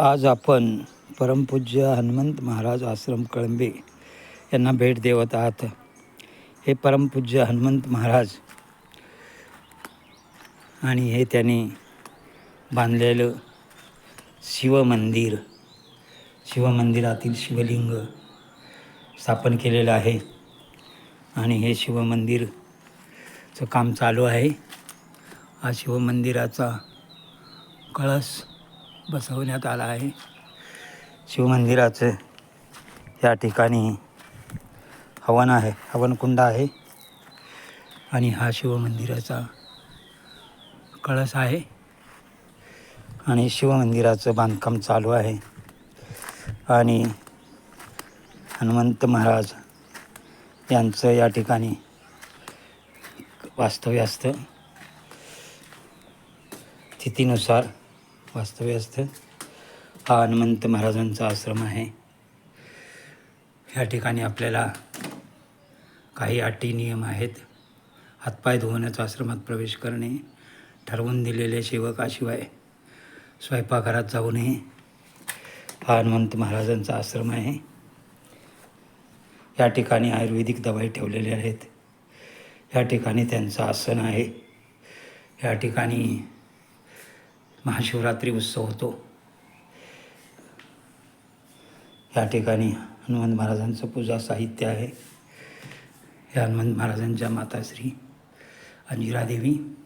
आज आपण परमपूज्य हनुमंत महाराज आश्रम कळंबे यांना भेट देवत आहात. हे परमपूज्य हनुमंत महाराज आणि हे त्यांनी बांधलेलं शिवमंदिर शिवमंदिरातील शिवलिंग स्थापन केलेलं आहे. आणि हे शिवमंदिरचं काम चालू आहे. हा शिवमंदिराचा कळस बसवण्यात आला आहे. शिवमंदिराचं या ठिकाणी हवन आहे. हवनकुंड आहे. आणि हा शिवमंदिराचा कळस आहे. आणि शिवमंदिराचं बांधकाम चालू आहे. आणि हनुमंत महाराज यांचं या ठिकाणी वास्तव्य असतं स्थितीनुसार वास्तव्य असतं. हा हनुमंत महाराजांचा आश्रम आहे. या ठिकाणी आपल्याला काही अटी नियम आहेत. हातपाय धुवण्याचा आश्रमात प्रवेश करणे ठरवून दिलेल्या सेवकाशिवाय स्वयंपाकघरात जाऊ नये. हा हनुमंत महाराजांचा आश्रम आहे. या ठिकाणी आयुर्वेदिक दवाई ठेवलेल्या आहेत. या ठिकाणी त्यांचं आसन आहे. या ठिकाणी महाशिवरात्री उत्सव होतो. या ठिकाणी हनुमंत महाराजांचं पूजा साहित्य आहे. या हनुमंत महाराजांच्या माताश्री अंजिरादेवी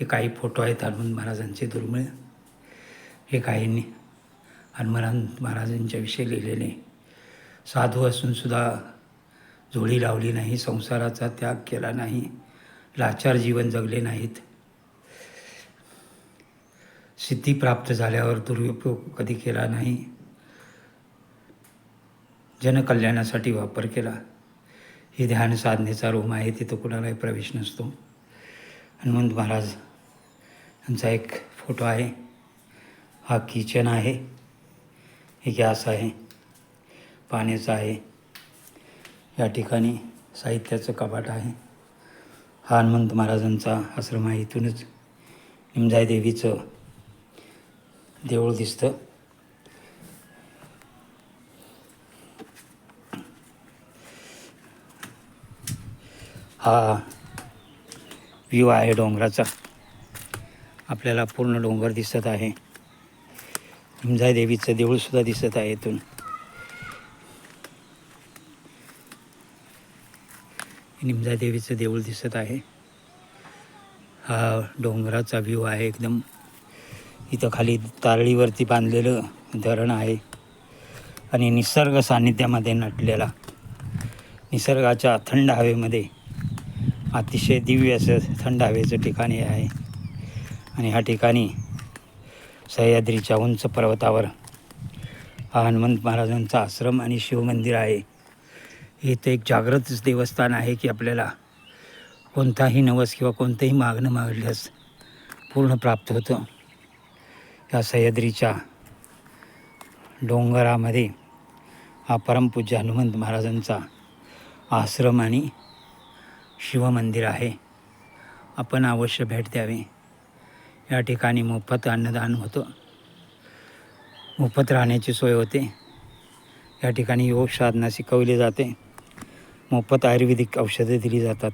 हे काही फोटो आहेत हनुमंत महाराजांचे दुर्मिळ. हे काहींनी हनुमंत महाराजांच्या विषयी लिहिलेले. साधू असूनसुद्धा जोडी लावली नाही संसाराचा त्याग केला नाही लाचार जीवन जगले नाहीत. सिद्धी प्राप्त झाल्यावर दुरुपयोग कधी केला नाही? जनकल्याणासाठी वापर केला. ही ध्यान साधनेचा रूम आहे तिथं कुणालाही प्रवेश नसतो. हनुमंत महाराज यांचा एक फोटो आहे. हा किचन आहे. हे गॅस आहे. पाण्याचं आहे. या ठिकाणी साहित्याचं कपाट आहे. हा हनुमंत महाराजांचा आश्रम आहे. इथूनच निमजाई देवीचं देऊळ दिसतं. हा व्ह्यू आहे डोंगराचा. आपल्याला पूर्ण डोंगर दिसत आहे. निमजाई देवीचं देऊळसुद्धा दिसत आहे इथून. निमजाई देवीचं देऊळ दिसत आहे. हा डोंगराचा व्ह्यू आहे एकदम. इथं खाली तारळीवरती बांधलेलं धरण आहे. आणि निसर्ग सान्निध्यामध्ये नटलेला. निसर्गाच्या थंड हवेमध्ये अतिशय दिव्य असं थंड हवेचं ठिकाण हे आहे. आणि ह्या ठिकाणी सह्याद्रीच्या उंच पर्वतावर हा हनुमंत महाराजांचा आश्रम आणि शिवमंदिर आहे. इथं एक जागृत देवस्थान आहे की आपल्याला कोणताही नवस किंवा कोणतंही मागणं मागल्यास पूर्ण प्राप्त होतं. या सह्याद्रीच्या डोंगरामध्ये हा परमपूज्य हनुमंत महाराजांचा आश्रम आणि शिवमंदिर आहे. आपण अवश्य भेट द्यावे. या ठिकाणी मोफत अन्नदान होतं. मोफत राहण्याची सोय होते. या ठिकाणी योग साधना शिकवली जाते. मोफत आयुर्वेदिक औषधं दिली जातात.